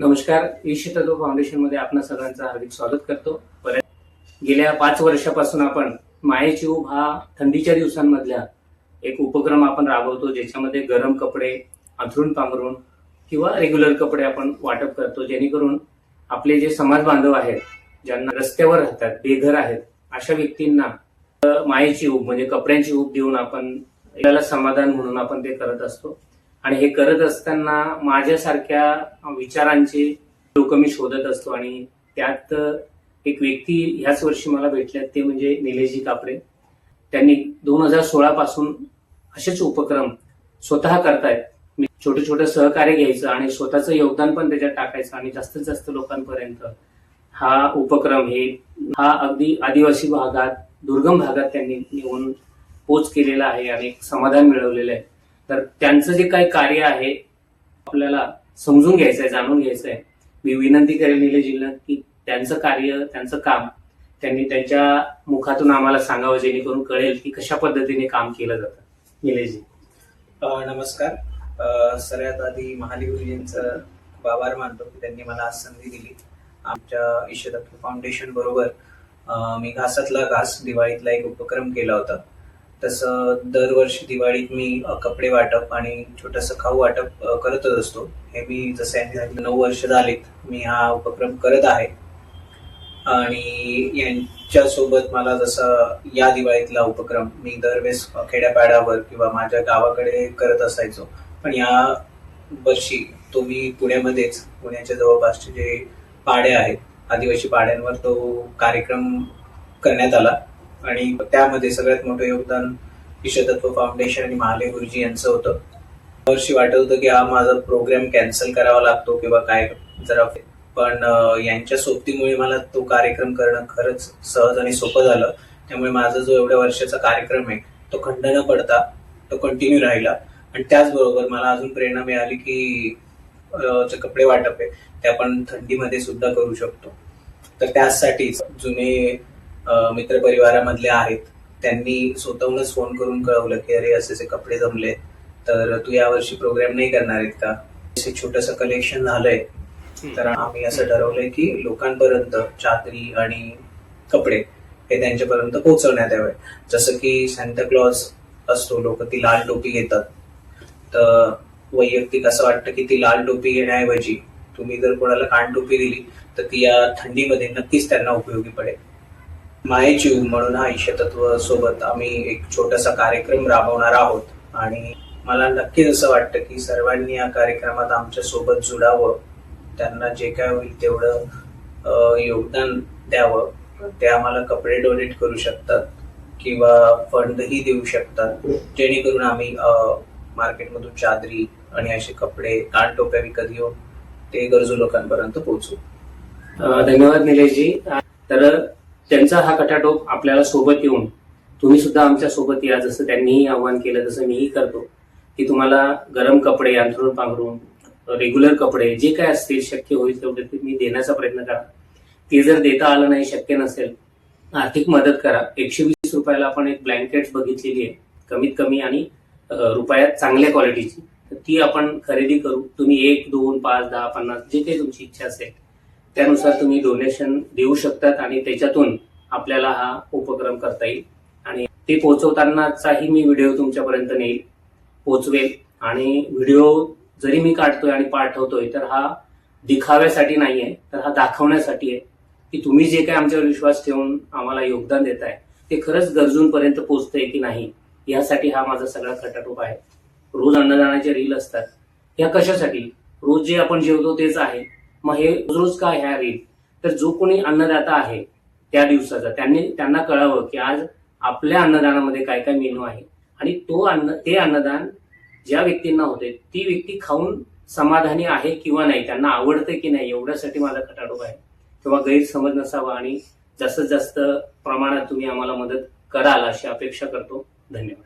नमस्कार ईशितत्व फाउंडेशनमध्ये फाउंडेशनमध्ये आपणा सगळ्यांचं हार्दिक स्वागत करतो. परत गेल्या पाच वर्षापासून आपण मायेची ऊब हा थंडीच्या दिवसांमधल्या एक उपक्रम आपण राबवतो ज्याच्यामध्ये गरम कपडे अंथरून पांघरून किंवा रेग्युलर कपडे आपण वाटप करतो जेणेकरून आपले जे समाज बांधव आहेत ज्यांना रस्त्यावर राहतात बेघर आहेत अशा व्यक्तींना मायेची ऊब म्हणजे कपड्यांची ऊब देऊन आपण याला समाधान म्हणून आपण ते करत असतो. आणि हे करत असताना माझ्यासारख्या विचारांचे लोक मी शोधत असतो आणि त्यात एक व्यक्ती ह्याच वर्षी मला भेटल्यात ते म्हणजे निलेशजी कापरे. त्यांनी दोन हजार सोळा पासून असेच उपक्रम स्वतः करतायत. मी छोटे छोटे सहकार्य घ्यायचं आणि स्वतःचं योगदान पण त्याच्यात टाकायचं आणि जास्तीत जास्त लोकांपर्यंत हा उपक्रम हे हा अगदी आदिवासी भागात दुर्गम भागात त्यांनी नेऊन पोच केलेला आहे आणि एक समाधान मिळवलेलं आहे. तर त्यांचं जे काही कार्य आहे आपल्याला समजून घ्यायचं आहे जाणून घ्यायचं आहे मी विनंती करेल निलेशजींना की त्यांचं कार्य त्यांचं काम त्यांनी त्यांच्या मुखातून आम्हाला सांगावं जेणेकरून कळेल की कशा पद्धतीने काम केलं जातं. निलेशजी. नमस्कार. सगळ्यात आधी महाली गुरुजींचं आभार मानतो की त्यांनी मला आज संधी दिली. आमच्या ईश्वरत्व फाउंडेशन बरोबर मी घासातला घास दिवाळीतला एक उपक्रम केला होता. तसं दरवर्षी दिवाळीत मी कपडे वाटप आणि छोटस खाऊ वाटप करतच असतो. हे मी जसं यांनी सांगितलं, नऊ वर्ष झालीत. मी हा उपक्रम करत आहे. आणि यांच्यासोबत मला जसं या दिवाळीतला उपक्रम मी दरवेळेस खेड्यापाड्यावर किंवा माझ्या गावाकडे करत असायचो. पण या वर्षी तो मी पुण्यामध्येच पुण्याच्या जवळपासचे जे पाडे आहेत आदिवासी पाड्यांवर तो कार्यक्रम करण्यात आला. आणि त्यामध्ये सगळ्यात मोठं योगदान ईशतत्व फाउंडेशन आणि महाले गुरुजी यांचं होतं. वर्षी वाटत होतं की हा माझा प्रोग्राम कॅन्सल करावा लागतो किंवा काय जरा पण यांच्या सोबतीमुळे मला तो कार्यक्रम करणं खरंच सहज आणि सोपं झालं. त्यामुळे माझा जो एवढ्या वर्षाचा कार्यक्रम आहे तो खंड न पडता तो कंटिन्यू राहिला. आणि त्याचबरोबर मला अजून प्रेरणा मिळाली की जे कपडे वाटप आहे ते आपण थंडीमध्ये सुद्धा करू शकतो. तर त्यासाठीच जुने मित्रपरिवारामधले आहेत. त्यांनी स्वतःहूनच फोन करून कळवलं की अरे असे असे कपडे जमले तर तू यावर्षी प्रोग्राम नाही करणार आहेत का? असे छोटस कलेक्शन झालंय. तर आम्ही असं ठरवलंय की लोकांपर्यंत चादरी आणि कपडे हे त्यांच्यापर्यंत पोहोचवण्यात यावे. जसं की सांताक्लॉज असतो लोक ती लाल टोपी घेतात. तर वैयक्तिक असं वाटतं की ती लाल टोपी घेण्याऐवजी तुम्ही जर कोणाला कान टोपी दिली तर ती या थंडीमध्ये नक्कीच त्यांना उपयोगी पडेल. मायेची म्हणून हा ईशतत्व सोबत आम्ही एक छोटासा कार्यक्रम राबवणार आहोत. आणि मला नक्कीच असं वाटतं की सर्वांनी या कार्यक्रमात आमच्यासोबत जुडावं. त्यांना जे काय होईल तेवढं योगदान द्यावं. ते आम्हाला कपडे डोनेट करू शकतात किंवा फंडही देऊ शकतात. जेणेकरून आम्ही मार्केटमधून चादरी आणि असे कपडे कानटोप्या विकत घेऊन हो, ते गरजू लोकांपर्यंत पोहोचू. धन्यवाद निलेशजी. तर त्यांचा हा कटाटोप आपल्याला सोबत येऊन तुम्ही सुद्धा आमच्यासोबत या जसं त्यांनीही आव्हान केलं तसं मीही करतो. की तुम्हाला गरम कपडे अंथरून पांघरून रेग्युलर कपडे जे काय असतील शक्य होईल तेवढे तुम्ही देण्याचा प्रयत्न करा. ते जर देता आलं नाही शक्य नसेल आर्थिक मदत करा. एकशे वीस रुपयाला आपण एक ब्लँकेट बघितलेली आहे कमीत कमी आणि रुपयात चांगल्या क्वालिटीची तर ती आपण खरेदी करू. तुम्ही एक दोन पाच दहा पन्नास जे काही तुमची इच्छा असेल त्यानुसार तुम्ही डोनेशन देऊ शकतात आणि त्याच्यातून आपल्याला हा उपक्रम करता येईल. आणि ते पोहोचवतानाचाही मी व्हिडिओ तुमच्यापर्यंत नेईल पोचवेल आणि व्हिडिओ जरी मी काढतोय आणि पाठवतोय तर हा दिखाव्यासाठी नाही आहे तर हा दाखवण्यासाठी आहे. की तुम्ही जे काही आमच्यावर विश्वास ठेवून आम्हाला योगदान देत आहे ते खरंच गरजूंपर्यंत पोचतंय की नाही यासाठी हा माझा सगळा खटाटोप आहे. रोज अन्नदानाचे रील असतात. ह्या कशासाठी? रोज जे आपण जेवतो तेच आहे. मग हे रोज का ह्या रीत? तर जो कोणी अन्नदाता आहे त्या दिवसाचा त्यांनी त्यांना कळावं की आज आपल्या अन्नदानामध्ये काय काय मेनू आहे. आणि तो अन्न ते अन्नदान ज्या व्यक्तींना होते ती व्यक्ती खाऊन समाधानी आहे किंवा नाही त्यांना आवडते की नाही एवढ्यासाठी माझा खटाटोप आहे. किंवा गैरसमज नसावा आणि जास्तीत जास्त प्रमाणात तुम्ही आम्हाला मदत कराल अशी अपेक्षा करतो. धन्यवाद.